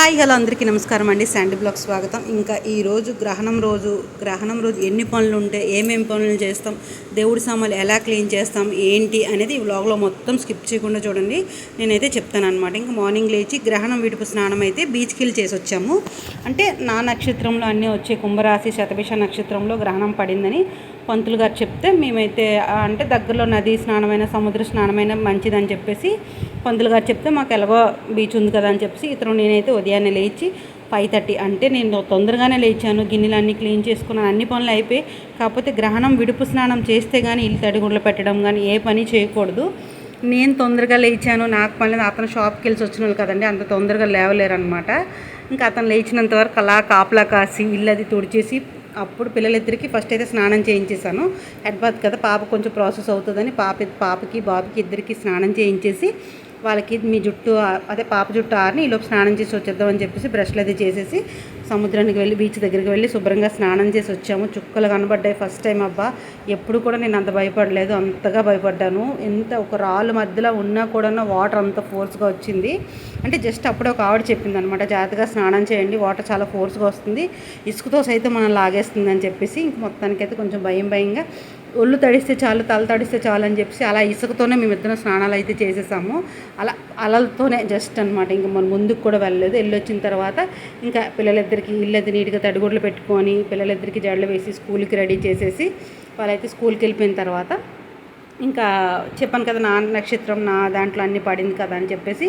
Hi hello అందరికీ నమస్కారం అండి. శాండీ బ్లాగ్ స్వాగతం. ఇంకా ఈ రోజు గ్రహణం రోజు గ్రహణం రోజు ఎన్ని పనులు ఉంటాయి ఏమేమి పనులు చేస్తాం దేవుడి సామాన్లు ఎలా క్లీన్ చేస్తాం ఏంటి అనేది ఈ వ్లాగ్లో మొత్తం స్కిప్ చేయకుండా చూడండి. నేనైతే చెప్తాను అనమాట ఇంకా మార్నింగ్ లేచి గ్రహణం వీటిపు స్నానం అయితే బీచ్కి వెళ్ళి చేసి వచ్చాము. అంటే నా నక్షత్రంలో అన్నీ వచ్చే కుంభరాశి శతభిష నక్షత్రంలో గ్రహణం పడిందని పంతులు గారు చెప్తే మేమైతే అంటే దగ్గరలో నది స్నానమైన సముద్ర స్నానమైన మంచిదని చెప్పేసి పంతులు గారు చెప్తే మాకు ఎలాగో బీచ్ ఉంది కదా అని చెప్పేసి ఇతను నేనైతే ఉదయాన్నే లేచి ఫైవ్ థర్టీ అంటే నేను తొందరగానే లేచాను గిన్నెలన్నీ క్లీన్ చేసుకున్నాను అన్ని పనులు అయిపోయి కాకపోతే గ్రహణం విడుపు స్నానం చేస్తే కానీ ఇల్లు తడిగుండ్లు పెట్టడం కానీ ఏ పని చేయకూడదు. నేను తొందరగా లేచాను నాకు పని లేదు అతను షాప్కి వెళ్ళి వచ్చిన వాళ్ళు కదండి అంత తొందరగా లేవలేరు అనమాట ఇంకా అతను లేచినంత వరకు అలా కాపలా కాసి ఇల్లు అది తుడిచేసి అప్పుడు పిల్లలిద్దరికి ఫస్ట్ అయితే స్నానం చేయించేసాను హెడ్ బాత్ కదా పాప కొంచెం ప్రాసెస్ అవుతుందని పాప పాపకి బాబుకి ఇద్దరికి స్నానం చేయించేసి వాళ్ళకి మీ జుట్టు అదే పాప జుట్టు ఆరిని ఈలోపు స్నానం చేసి వచ్చేద్దామని చెప్పేసి బ్రష్లు అది చేసేసి సముద్రానికి వెళ్ళి బీచ్ దగ్గరికి వెళ్ళి శుభ్రంగా స్నానం చేసి వచ్చాము. చుక్కలు కనబడ్డాయి ఫస్ట్ టైం అబ్బా. ఎప్పుడు కూడా నేను అంత భయపడలేదు అంతగా భయపడ్డాను. ఎంత ఒక రాళ్ళు మధ్యలో ఉన్నా కూడా వాటర్ అంత ఫోర్స్గా వచ్చింది. అంటే జస్ట్ అప్పుడు ఒక ఆవిడ చెప్పింది అనమాట జాగ్రత్తగా స్నానం చేయండి వాటర్ చాలా ఫోర్స్గా వస్తుంది ఇసుకతో సైతం మనం లాగేస్తుంది అని చెప్పేసి. ఇంక మొత్తానికైతే కొంచెం భయం భయంగా ఒళ్ళు తడిస్తే చాలు తల తడిస్తే చాలు అని చెప్పేసి అలా ఇసుకతోనే మేమిద్దరం స్నానాలు అయితే చేసేసాము. అలా అలలతోనే జస్ట్ అనమాట ఇంకా మనం ముందుకు కూడా వెళ్ళలేదు. వెళ్ళి వచ్చిన తర్వాత ఇంకా పిల్లలిద్దరికి ఇల్లది నీట్గా తడిగుడ్లు పెట్టుకొని పిల్లలిద్దరికి జడలు వేసి స్కూల్కి రెడీ చేసేసి వాళ్ళైతే స్కూల్కి వెళ్ళిపోయిన తర్వాత ఇంకా చెప్పాను కదా నా నక్షత్రం నా దాంట్లో అన్ని పడింది కదా అని చెప్పేసి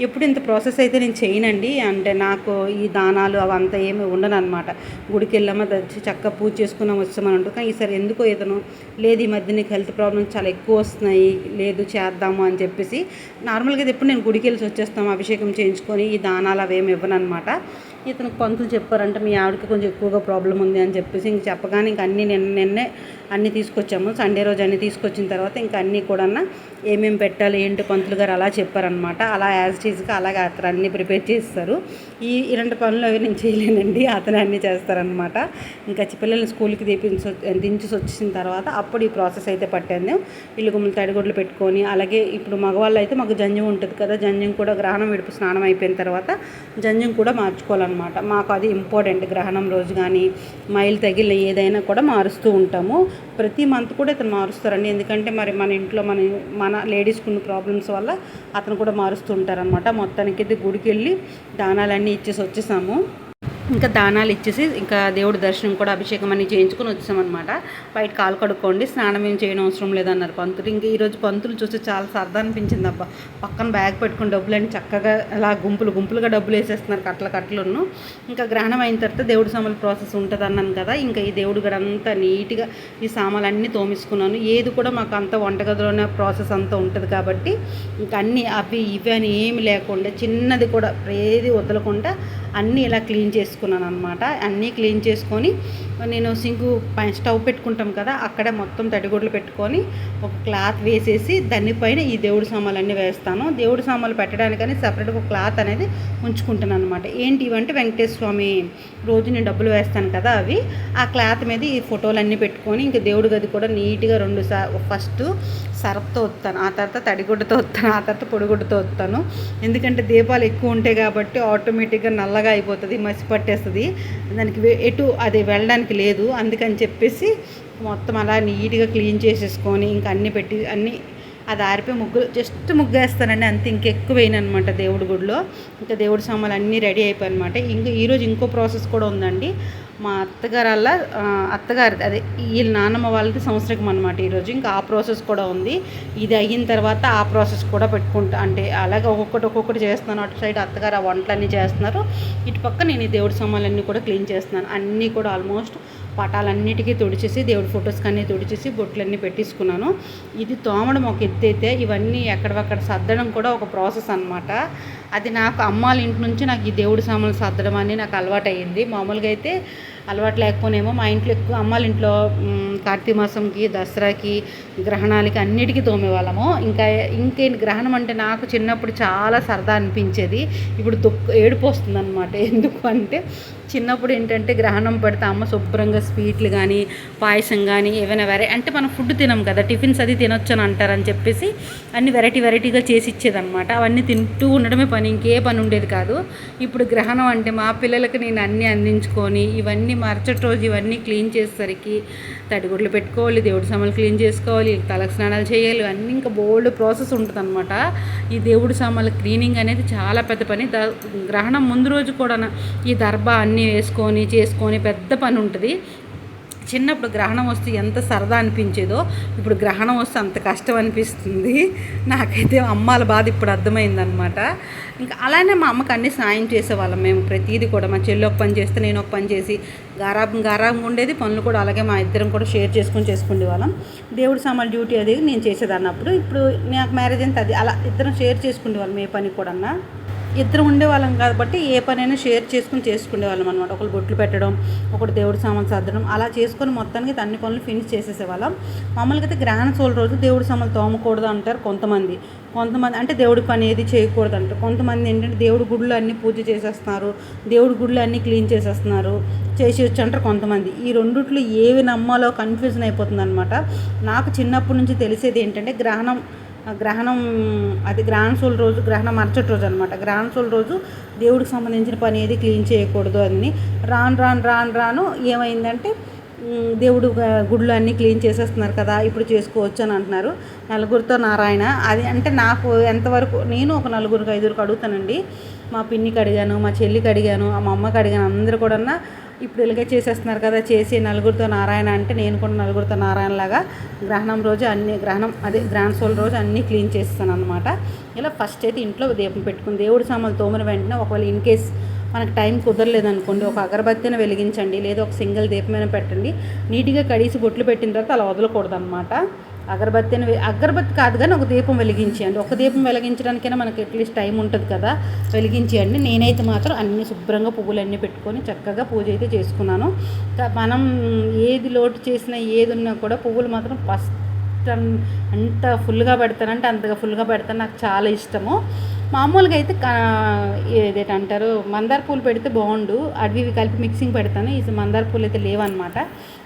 ఎప్పుడు ఇంత ప్రాసెస్ అయితే నేను చేయనండి. అంటే నాకు ఈ దానాలు అవంతా ఏమి ఉండను అనమాట గుడికి వెళ్ళామా చక్కగా పూజ చేసుకున్నాం వచ్చామని ఉంటుంది కానీ ఈసారి ఎందుకో ఇతను లేదు ఈ మధ్య నీకు హెల్త్ ప్రాబ్లమ్స్ చాలా ఎక్కువ వస్తున్నాయి లేదు చేద్దాము అని చెప్పేసి నార్మల్గా ఎప్పుడు నేను గుడికి వెళ్ళి వచ్చేస్తాము అభిషేకం చేయించుకొని ఈ దానాలు అవేమి ఇవ్వను అనమాట ఇతనికి పంతులు చెప్పారంటే మీ ఆవిడకి కొంచెం ఎక్కువగా ప్రాబ్లం ఉంది అని చెప్పేసి ఇంక చెప్పగానే ఇంక అన్నీ నిన్న నిన్నే అన్నీ తీసుకొచ్చాము. సండే రోజు అన్నీ తీసుకొచ్చిన తర్వాత ఇంకా అన్నీ కూడా ఏమేమి పెట్టాలి ఏంటి పంతులు గారు అలా చెప్పారనమాట అలా యాజ్ టీజ్గా అలాగే అతను అన్నీ ప్రిపేర్ చేస్తారు. ఈ ఇలాంటి పనులు అవి నేను చేయలేనండి అతను అన్నీ చేస్తారనమాట ఇంకా చి- పిల్లల్ని స్కూల్కి దింపించి దించి వచ్చిన తర్వాత అప్పుడు ఈ ప్రాసెస్ అయితే పట్టాను ఇల్లు గుమ్మలు తడిగుడ్లు పెట్టుకొని అలాగే ఇప్పుడు మగవాళ్ళు అయితే మాకు జంజం ఉంటుంది కదా జంజం కూడా గ్రహణం విడుపు స్నానం అయిపోయిన తర్వాత జంజం కూడా మార్చుకోవాలన్నమాట. మాకు అది ఇంపార్టెంట్ గ్రహణం రోజు కానీ మైలు తగిలిన ఏదైనా కూడా మారుస్తూ ఉంటాము. ప్రతి మంత్ కూడా ఇతను మారుస్తారండి. ఎందుకంటే మరి మన ఇంట్లో మన మన లేడీస్కి ఉన్న ప్రాబ్లమ్స్ వల్ల అతను కూడా మారుస్తుంటారనమాట మొత్తానికి అయితే గుడికి వెళ్ళి దానాలన్నీ ఇచ్చేసి వచ్చేసాము. ఇంకా దానాలు ఇచ్చేసి ఇంకా దేవుడి దర్శనం కూడా అభిషేకం అన్ని చేయించుకొని వచ్చామన్నమాట. బయట కాలు కడుక్కోండి స్నానం ఏం చేయడం అవసరం లేదన్నారు పంతులు. ఇంకా ఈరోజు పంతులు చూస్తే చాలా సరదా అనిపించింది అబ్బా. పక్కన బ్యాగ్ పెట్టుకుని డబ్బులు అని చక్కగా అలా గుంపులు గుంపులుగా డబ్బులు వేసేస్తున్నారు కట్టల కట్టలును. ఇంకా గ్రహణం అయిన తర్వాత దేవుడి సామాన్లు ప్రాసెస్ ఉంటుంది అన్నాను కదా ఇంకా ఈ దేవుడు గడ అంతా నీట్గా ఈ సామాన్లు అన్నీ తోమిసుకున్నాను. ఏది కూడా మాకు అంత వంటగదిలోనే ప్రాసెస్ అంతా ఉంటుంది కాబట్టి ఇంకా అన్నీ అవి ఇవి అని ఏమి లేకుండా చిన్నది కూడా ఏది వదలకుండా అన్నీ ఇలా క్లీన్ చేసుకున్నాను అనమాట అన్నీ క్లీన్ చేసుకొని నేను సింకు పై స్టవ్ పెట్టుకుంటాం కదా అక్కడే మొత్తం తడిగుడ్లు పెట్టుకొని ఒక క్లాత్ వేసేసి దానిపైన ఈ దేవుడి సామాన్లు అన్నీ వేస్తాను. దేవుడి సామాన్లు పెట్టడానికని సపరేట్గా ఒక క్లాత్ అనేది ఉంచుకుంటాను అనమాట ఏంటి ఇవంటే వెంకటేశ్వర స్వామి రోజు నేను డబ్బులు వేస్తాను కదా అవి. ఆ క్లాత్ మీద ఈ ఫోటోలు అన్నీ పెట్టుకొని ఇంకా దేవుడి గది కూడా నీట్గా రెండు సా ఫస్ట్ సరపుతో వస్తాను ఆ తర్వాత తడిగుడ్డతో వస్తాను ఆ తర్వాత పొడిగుడ్డతో వస్తాను ఎందుకంటే దీపాలు ఎక్కువ ఉంటాయి కాబట్టి ఆటోమేటిక్గా నల్లగా అయిపోతుంది మసి పట్టేస్తుంది. దానికి ఎటు అది వెళ్ళడానికి లేదు. అందుకని చెప్పేసి మొత్తం అలా నీట్గా క్లీన్ చేసేసుకొని ఇంకా అన్నీ పెట్టి అన్నీ అది ఆరిపోయి ముగ్గులు జస్ట్ ముగ్గు వేస్తానండి అంత ఇంకెక్కువ అనమాట దేవుడి గుడిలో. ఇంకా దేవుడి సామాన్లు అన్నీ రెడీ అయిపోయి అనమాట ఇంకా ఈరోజు ఇంకో ప్రాసెస్ కూడా ఉందండి. మా అత్తగారు అలా అత్తగారి అదే వీళ్ళ నాన్నమ్మ వాళ్ళది సంవత్సరం అనమాట ఈరోజు ఇంకా ఆ ప్రాసెస్ కూడా ఉంది. ఇది అయిన తర్వాత ఆ ప్రాసెస్ కూడా పెట్టుకుంటా అంటే అలాగే ఒక్కొక్కటి ఒక్కొక్కటి చేస్తున్నాను. అటు సైడ్ అత్తగారు ఆ వంటలన్నీ చేస్తున్నారు. ఇటు పక్క నేను ఈ దేవుడి సామాన్లన్నీ కూడా క్లీన్ చేస్తున్నాను. అన్నీ కూడా ఆల్మోస్ట్ పటాలన్నిటికీ తుడిచేసి దేవుడి ఫొటోస్కి అన్నీ తుడిచేసి బొట్లన్నీ పెట్టేసుకున్నాను. ఇది తోమడం ఒక ఎత్తు అయితే ఇవన్నీ ఎక్కడవక్కడ సర్దడం కూడా ఒక ప్రాసెస్ అనమాట అది నాకు అమ్మాల ఇంటి నుంచి నాకు ఈ దేవుడి సామాన్లు సర్దడం అని నాకు అలవాటు అయ్యింది మామూలుగా అయితే అలవాటు లేకపోనేమో మా ఇంట్లో ఎక్కువ అమ్మాళ్ళ ఇంట్లో కార్తీక మాసంకి దసరాకి గ్రహణాలకి అన్నిటికీ తోమేవాళ్ళము. ఇంకా ఇంకేంటి గ్రహణం అంటే నాకు చిన్నప్పుడు చాలా సరదా అనిపించేది. ఇప్పుడు దుఃఖ ఏడుపు వస్తుంది అనమాట ఎందుకు అంటే చిన్నప్పుడు ఏంటంటే గ్రహణం పడితే అమ్మ శుభ్రంగా స్వీట్లు కానీ పాయసం కానీ ఏమైనా వెరై అంటే మనం ఫుడ్ తినం కదా టిఫిన్స్ అది తినొచ్చు అని అంటారని చెప్పేసి అన్ని వెరైటీ వెరైటీగా చేసి ఇచ్చేదనమాట అవన్నీ తింటూ ఉండడమే పని ఇంకే పని ఉండేది కాదు. ఇప్పుడు గ్రహణం అంటే మా పిల్లలకి నేను అన్నీ అందించుకొని ఇవన్నీ మరుసటి రోజు ఇవన్నీ క్లీన్ చేసేసరికి తడిగుడ్లు పెట్టుకోవాలి దేవుడి సామాన్లు క్లీన్ చేసుకోవాలి తలకు స్నానాలు చేయాలి అన్నీ ఇంకా బోల్డ్ ప్రాసెస్ ఉంటుంది ఈ దేవుడి సామాన్ల క్లీనింగ్ అనేది చాలా పెద్ద పని. గ్రహణం ముందు రోజు కూడా ఈ దర్భా అన్నీ వేసుకొని చేసుకొని పెద్ద పని ఉంటుంది. చిన్నప్పుడు గ్రహణం వస్తే ఎంత సరదా అనిపించేదో ఇప్పుడు గ్రహణం వస్తే అంత కష్టం అనిపిస్తుంది. నాకైతే అమ్మాల బాధ ఇప్పుడు అర్థమైందనమాట ఇంకా అలానే మా అమ్మకి అన్ని సాయం చేసేవాళ్ళం మేము ప్రతిదీ కూడా. మా చెల్లి ఒక పని చేస్తే నేను ఒక పని చేసి గారాబం గారాబం ఉండేది. పనులు కూడా అలాగే మా ఇద్దరం కూడా షేర్ చేసుకొని చేసుకునే వాళ్ళం. దేవుడి సామాన్ డ్యూటీ అది నేను చేసేదాన్నప్పుడు ఇప్పుడు నాకు మ్యారేజ్ అంతా అది అలా ఇద్దరం షేర్ చేసుకునే వాళ్ళం ఏ పని కూడా ఇద్దరు ఉండేవాళ్ళం కాబట్టి ఏ పనైనా షేర్ చేసుకుని చేసుకునే వాళ్ళం అనమాట ఒకరు బొట్లు పెట్టడం ఒకటి దేవుడి సామాన్ సర్దడం అలా చేసుకొని మొత్తానికి అన్ని పనులు ఫినిష్ చేసేసేవాళ్ళం. మామూలుగా అయితే గ్రాండ్ సోల్ రోజు దేవుడి సామాన్ తోమకూడదు అంటారు కొంతమంది. కొంతమంది అంటే దేవుడి పని ఏది చేయకూడదు అంటారు. కొంతమంది ఏంటంటే దేవుడి గుళ్ళు అన్నీ పూజ చేసేస్తున్నారు దేవుడి గుళ్ళు అన్నీ క్లీన్ చేసేస్తున్నారు చేసేయచ్చు అంటారు కొంతమంది. ఈ రెండిట్లో ఏవి నమ్మాలో కన్ఫ్యూజన్ అయిపోతుంది అనమాట నాకు చిన్నప్పటి నుంచి తెలిసేది ఏంటంటే గ్రహణం గ్రహణం అది గ్రహణశూల రోజు గ్రహణం మరచటి రోజు అనమాట గ్రహణశూల రోజు దేవుడికి సంబంధించిన పని ఏది క్లీన్ చేయకూడదు అని రాను రాను రాను రాను ఏమైందంటే దేవుడు గుళ్ళు అన్నీ క్లీన్ చేసేస్తున్నారు కదా ఇప్పుడు చేసుకోవచ్చు అని అంటున్నారు. నలుగురితో నారాయణ అది అంటే నాకు ఎంతవరకు నేను ఒక నలుగురికి ఐదుగురికి అడుగుతానండి. మా పిన్నికి అడిగాను మా చెల్లికి అడిగాను మా అమ్మకి అడిగాను అందరు కూడా ఇప్పుడు ఇలాగే చేసేస్తున్నారు కదా చేసి నలుగురితో నారాయణ అంటే నేను కూడా నలుగురితో నారాయణ లాగా గ్రహణం రోజు అన్ని గ్రహణం అదే గ్రాండ్ సోల్ రోజు అన్నీ క్లీన్ చేస్తాను అనమాట ఇలా ఫస్ట్ అయితే ఇంట్లో దీపం పెట్టుకుని దేవుడి సామాన్లు తోమిన వెంటనే ఒకవేళ ఇన్ కేస్ మనకు టైం కుదరలేదనుకోండి ఒక అగరబత్తిని వెలిగించండి లేదా ఒక సింగిల్ దీపమైన పెట్టండి నీట్గా కడిసి బొట్లు పెట్టిన తర్వాత అలా వదలకూడదు అనమాట అగరబత్తిని అగరబత్తి కాదు కానీ ఒక దీపం వెలిగించేయండి. ఒక దీపం వెలిగించడానికైనా మనకి అట్లీస్ట్ టైం ఉంటుంది కదా. వెలిగించేయండి. నేనైతే మాత్రం అన్ని శుభ్రంగా పువ్వులన్నీ పెట్టుకొని చక్కగా పూజ అయితే చేసుకున్నాను. మనం ఏది లోటు చేసినా ఏది ఉన్నా కూడా పువ్వులు మాత్రం ఫస్ట్ అంత ఫుల్గా పెడతానంటే అంతగా ఫుల్గా పెడతాను. నాకు చాలా ఇష్టము. మామూలుగా అయితే ఏదేటంటారు మందార పూలు పెడితే బాగుండు. అడవి కలిపి మిక్సింగ్ పెడతాను. ఈ మందార పూలు అయితే లేవన్నమాట.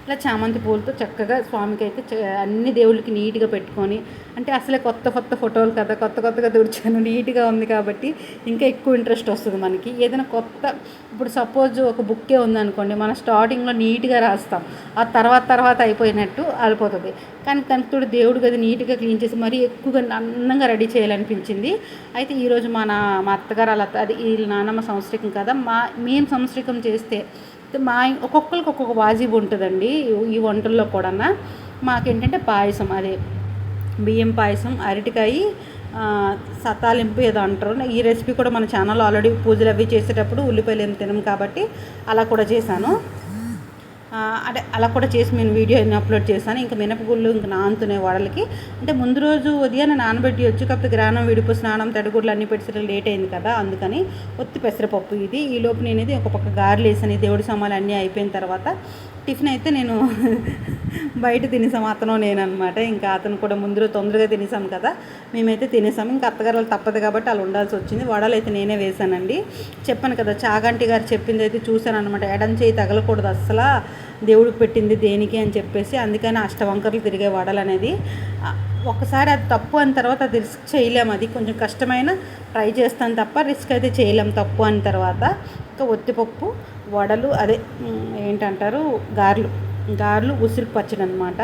ఇట్లా చామంతి పూలతో చక్కగా స్వామికి అయితే అన్ని దేవుళ్ళకి నీట్గా పెట్టుకొని అంటే అసలే కొత్త కొత్త ఫోటోలు కదా కొత్త కొత్తగా తుడిచాను నీట్గా ఉంది కాబట్టి ఇంకా ఎక్కువ ఇంట్రెస్ట్ వస్తుంది మనకి. ఏదైనా కొత్త ఇప్పుడు సపోజ్ ఒక బుక్కే ఉందనుకోండి మనం స్టార్టింగ్లో నీట్గా రాస్తాం ఆ తర్వాత తర్వాత అయిపోయినట్టు అయిపోతుంది కానీ కనుక దేవుడు గది నీట్గా క్లీన్ చేసి మరీ ఎక్కువగా అందంగా రెడీ చేయాలనిపించింది. అయితే ఈరోజు మా నా మా అత్తగారు అలా అది ఈ నానమ్మ సంవత్సరికం కదా మా మేము సంవత్సరికం చేస్తే మా ఒక్కొక్కరికి ఒక్కొక్క వాజిబ్ ఉంటుందండి ఈ- వంటల్లో కూడా మాకేంటంటే పాయసం అదే బియ్యం పాయసం అరటికాయ సతాలింపు ఏదో అంటారు. ఈ రెసిపీ కూడా మన ఛానల్ ఆల్రెడీ పూజలు అవి చేసేటప్పుడు ఉల్లిపాయలు ఏం తినం కాబట్టి అలా కూడా చేశాను. అంటే అలా కూడా చేసి నేను వీడియో అప్లోడ్ చేశాను. ఇంకా మినపగుళ్ళు ఇంకా నానుతున్నాయి వాడలకి అంటే ముందు రోజు ఉదయాన్నే నానబెట్టి వచ్చి కాకపోతే గ్రానం విడుపు స్నానం తడిగుడ్లు అన్ని పెట్టడం లేట్ అయింది కదా అందుకని ఒత్తి పెసరపప్పు ఇది. ఈ లోపు నేను ఇది ఒక పక్క గారెలు వేసాను. దేవుడి సామాన్లు అన్నీ అయిపోయిన తర్వాత టిఫిన్ అయితే నేను బయట తినేసాం. అతను నేను అనమాట ఇంకా అతను కూడా ముందు రోజు తొందరగా తినేసాం కదా. మేమైతే తినేసాం. ఇంకా అత్తగారు వాళ్ళు తప్పదు కాబట్టి వాళ్ళు ఉండాల్సి వచ్చింది. వడలు అయితే నేనే వేశానండి చెప్పాను కదా చాగంటి గారు చెప్పింది అయితే చూశాను అనమాట ఎడం చేయి తగలకూడదు అస్సలు. దేవుడికి పెట్టింది దేనికి అని చెప్పేసి అందుకని అష్టవంకర్లు తిరిగే వడలు అనేది. ఒకసారి అది తప్పు అని తర్వాత అది రిస్క్ చేయలేము. అది కొంచెం కష్టమైన ట్రై చేస్తాను తప్ప రిస్క్ అయితే చేయలేం తప్పు అని తర్వాత. ఇంకా ఒత్తిపప్పు వడలు అదే ఏంటంటారు గారెలు. గారెలు ఉసిరి పచ్చడి అనమాట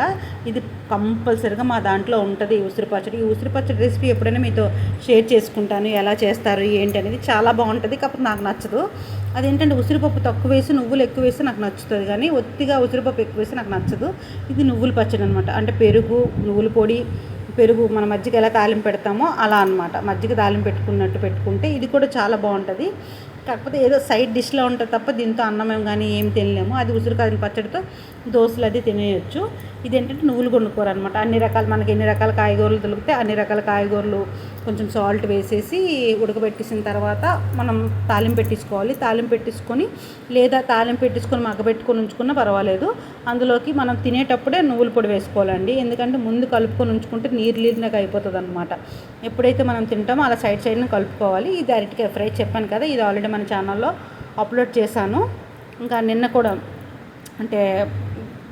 ఇది కంపల్సరిగా మా దాంట్లో ఉంటుంది ఉసిరి పచ్చడి ఈ ఉసిరి పచ్చడి రెసిపీ ఎప్పుడైనా మీతో షేర్ చేసుకుంటాను ఎలా చేస్తారు ఏంటి అనేది చాలా బాగుంటుంది కాకపోతే నాకు నచ్చదు. అదేంటంటే ఉసిరిపప్పు తక్కువ వేసి నువ్వులు ఎక్కువ వేస్తే నాకు నచ్చుతుంది కానీ ఒత్తిగా ఉసిరిపప్పు ఎక్కువ వేస్తే నాకు నచ్చదు. ఇది నువ్వుల పచ్చడి అనమాట అంటే పెరుగు నువ్వుల పొడి పెరుగు మన మజ్జిగ ఎలా తాలింపు పెడతామో అలా అనమాట మజ్జిగ తాలింపు పెట్టుకున్నట్టు పెట్టుకుంటే ఇది కూడా చాలా బాగుంటుంది. కాకపోతే ఏదో సైడ్ డిష్లో ఉంటుంది తప్ప దీంతో అన్నం కానీ ఏం తినలేము. అది ఉసిరికాయ పచ్చడితో దోశలు అది తినేయచ్చు. ఇది ఏంటంటే నువ్వులు కొనుక్కోరు అనమాట అన్ని రకాల మనకి ఎన్ని రకాల కాయగూరలు దొరికితే అన్ని రకాల కాయగూరలు కొంచెం సాల్ట్ వేసేసి ఉడకబెట్టేసిన తర్వాత మనం తాలింపు పెట్టించుకోవాలి. తాలింపు పెట్టించుకొని లేదా తాలింపు పెట్టించుకొని మగ్గబెట్టుకొని ఉంచుకున్నా పర్వాలేదు. అందులోకి మనం తినేటప్పుడే నువ్వుల పొడి వేసుకోవాలండి. ఎందుకంటే ముందు కలుపుకొని ఉంచుకుంటే నీరు నీరునగా అయిపోతుంది అనమాట ఎప్పుడైతే మనం తింటామో అలా సైడ్ సైడ్ని కలుపుకోవాలి. ఇది అరటికాయ ఫ్రై చెప్పాను కదా ఇది ఆల్రెడీ మన ఛానల్లో అప్లోడ్ చేశాను. ఇంకా నిన్న కూడా అంటే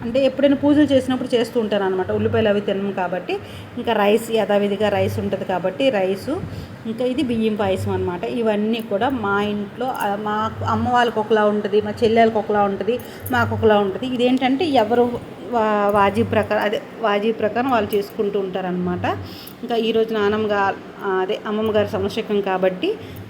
అంటే ఎప్పుడైనా పూజలు చేసినప్పుడు చేస్తూ ఉంటాను అనమాట ఉల్లిపాయలు అవి తినము కాబట్టి. ఇంకా రైస్ యథావిధిగా రైస్ ఉంటుంది కాబట్టి రైసు. ఇంకా ఇది బియ్యం పాయసం అనమాట ఇవన్నీ కూడా మా ఇంట్లో మా అమ్మ వాళ్ళకి ఒకలా ఉంటుంది మా చెల్లెలకి ఒకలా ఉంటుంది మాకు ఒకలా ఉంటుంది. ఇదేంటంటే ఎవరు వాజీ ప్రకారం అదే వాజీ ప్రకారం వాళ్ళు చేసుకుంటూ ఉంటారనమాట ఇంకా ఈరోజు నానమ్మగా అదే అమ్మమ్మ గారి సంవత్సరం కాబట్టి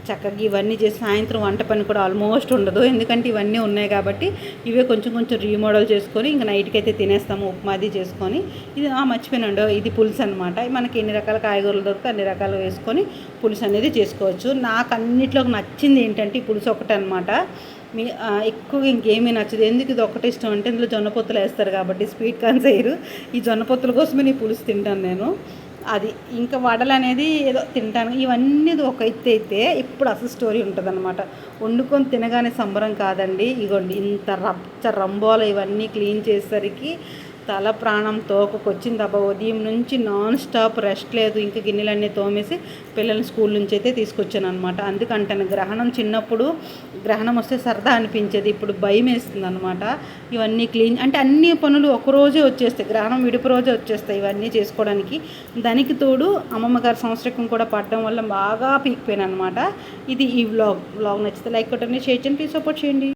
చక్కగా ఇవన్నీ చేసి సాయంత్రం వంట పని కూడా ఆల్మోస్ట్ ఉండదు. ఎందుకంటే ఇవన్నీ ఉన్నాయి కాబట్టి ఇవే కొంచెం కొంచెం రీమోడల్ చేసుకొని ఇంకా నైట్కి అయితే తినేస్తాము ఉప్మాది చేసుకొని. ఇది ఆ, మర్చిపోయినండు ఇది పులుసు అనమాట మనకి ఎన్ని రకాల కాయగూరలు దొరికితే అన్ని రకాలు వేసుకొని పులుసు అనేది చేసుకోవచ్చు. నాకు అన్నిట్లోకి నచ్చింది ఏంటంటే ఈ పులుసు ఒకటి అనమాట మీ ఎక్కువ ఇంకేమీ నచ్చదు. ఎందుకు ఇది ఒకటి ఇష్టం అంటే ఇందులో జొన్న పొత్తులు వేస్తారు కాబట్టి స్వీట్ కార్న్స్ వేయరు ఈ జొన్న పొత్తుల కోసమే నేను పులుసు తింటాను నేను. అది ఇంకా వడలు అనేది ఏదో తింటాను. ఇవన్నీ ఒక ఎత్తు అయితే ఇప్పుడు అసలు స్టోరీ ఉంటుంది అనమాట వండుకొని తినగానే సంబరం కాదండి. ఇగోండి ఇంత రచ్చ రంబోల ఇవన్నీ క్లీన్ చేసేసరికి తల ప్రాణం తోకకొచ్చింది అబ్బా ఉదయం నుంచి నాన్ స్టాప్ రెస్ట్ లేదు. ఇంకా గిన్నెలన్నీ తోమేసి పిల్లల్ని స్కూల్ నుంచి అయితే తీసుకొచ్చాను అనమాట అందుకంటాను గ్రహణం చిన్నప్పుడు గ్రహణం వస్తే సరదా అనిపించేది. ఇప్పుడు భయం వేస్తుంది అనమాట ఇవన్నీ క్లీన్ అంటే అన్ని పనులు ఒక రోజే వచ్చేస్తాయి. గ్రహణం విడిపు రోజే వచ్చేస్తాయి ఇవన్నీ చేసుకోవడానికి. దానికి తోడు అమ్మమ్మ గారి సంవత్సరం కూడా పడడం వల్ల బాగా పీకిపోయాను అనమాట ఇది ఈ వ్లాగ్. వ్లాగ్ నచ్చితే లైక్ కొట్టండి షేర్ చేయండి. ప్లీజ్ సపోర్ట్ చేయండి.